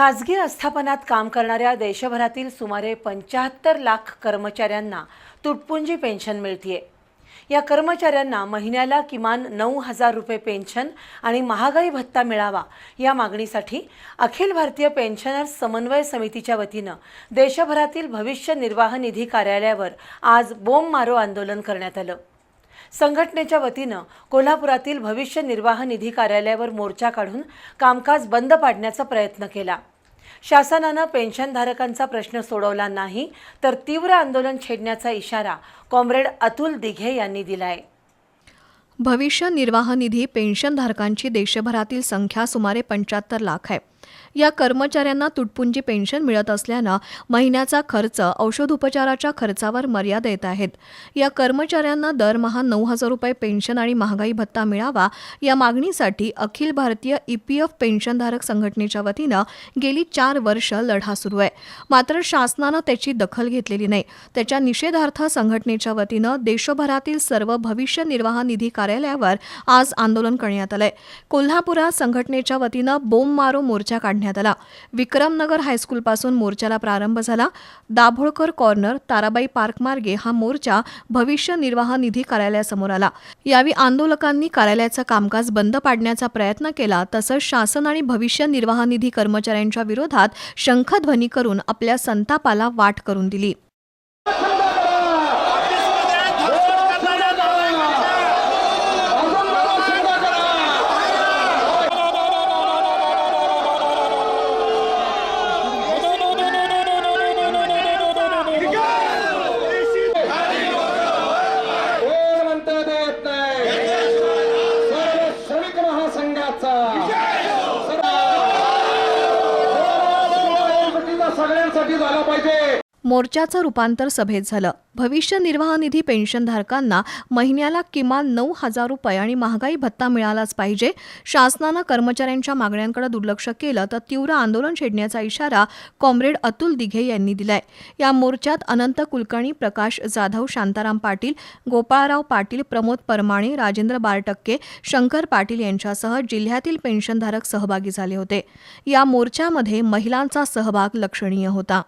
खाजगी आस्थापनात काम करणाऱ्या देशभरातील सुमारे पंच्याहत्तर लाख कर्मचाऱ्यांना तुटपुंजी पेन्शन मिळतीये. या कर्मचाऱ्यांना महिन्याला किमान नऊ हजार रुपये पेन्शन आणि महागाई भत्ता मिळावा या मागणीसाठी अखिल भारतीय पेन्शनर्स समन्वय समितीच्या वतीनं देशभरातील भविष्य निर्वाह निधी कार्यालयावर आज बोंब मारो आंदोलन करण्यात आलं. संघटनेच्या वतीनं कोल्हापुरातील भविष्य निर्वाह निधी कार्यालयावर मोर्चा काढून कामकाज बंद पाडण्याचा प्रयत्न केला. शासनानं पेन्शनधारकांचा प्रश्न सोडवला नाही तर तीव्र आंदोलन छेडण्याचा इशारा कॉम्रेड अतुल दिघे यांनी दिलाय. भविष्य निर्वाह निधी पेन्शनधारकांची देशभरातील संख्या सुमारे पंच्याहत्तर लाख आहे. या कर्मचाऱ्यांना तुटपुंजी पेन्शन मिळत असल्यानं महिन्याचा खर्च औषधोपचाराच्या खर्चावर मर्यादा येत आहेत. या कर्मचाऱ्यांना दरमहा नऊ हजार रुपये पेन्शन आणि महागाई भत्ता मिळावा या मागणीसाठी अखिल भारतीय ईपीएफ पेन्शनधारक संघटनेच्या वतीनं गेली चार वर्ष लढा सुरू आहे. मात्र शासनानं त्याची दखल घेतलेली नाही. त्याच्या निषेधार्थ संघटनेच्या वतीनं देशभरातील सर्व भविष्य निर्वाह निधी कार्यालयावर आज आंदोलन करण्यात आलंय. कोल्हापुरात संघटनेच्या वतीनं बोंब मारो मोर्चा काढण्यात आला. विक्रमनगर हायस्कूलपासून मोर्चाला प्रारंभ झाला. दाभोळकर कॉर्नर ताराबाई पार्क मार्गे हा मोर्चा भविष्य निर्वाह निधी कार्यालयासमोर आला. यावेळी आंदोलकांनी कार्यालयाचं कामकाज बंद पाडण्याचा प्रयत्न केला तसंच शासन आणि भविष्य निर्वाह निधी कर्मचाऱ्यांच्या विरोधात शंखध्वनी करून आपल्या संतापाला वाट करून दिली. सगळ्यांसाठी झाला पाहिजे. मोर्चाचं रूपांतर सभेत झालं. भविष्य निर्वाह निधी पेन्शनधारकांना महिन्याला किमान नऊ हजार रुपये आणि महागाई भत्ता मिळालाच पाहिजे. शासनानं कर्मचाऱ्यांच्या मागण्यांकडे दुर्लक्ष केलं तर तीव्र आंदोलन छेडण्याचा इशारा कॉम्रेड अतुल दिघे यांनी दिलाय. या मोर्चात अनंत कुलकर्णी प्रकाश जाधव शांताराम पाटील गोपाळराव पाटील प्रमोद परमाणे राजेंद्र बारटक्के शंकर पाटील यांच्यासह जिल्ह्यातील पेन्शनधारक सहभागी झाले होते. या मोर्चामध्ये महिलांचा सहभाग लक्षणीय होता.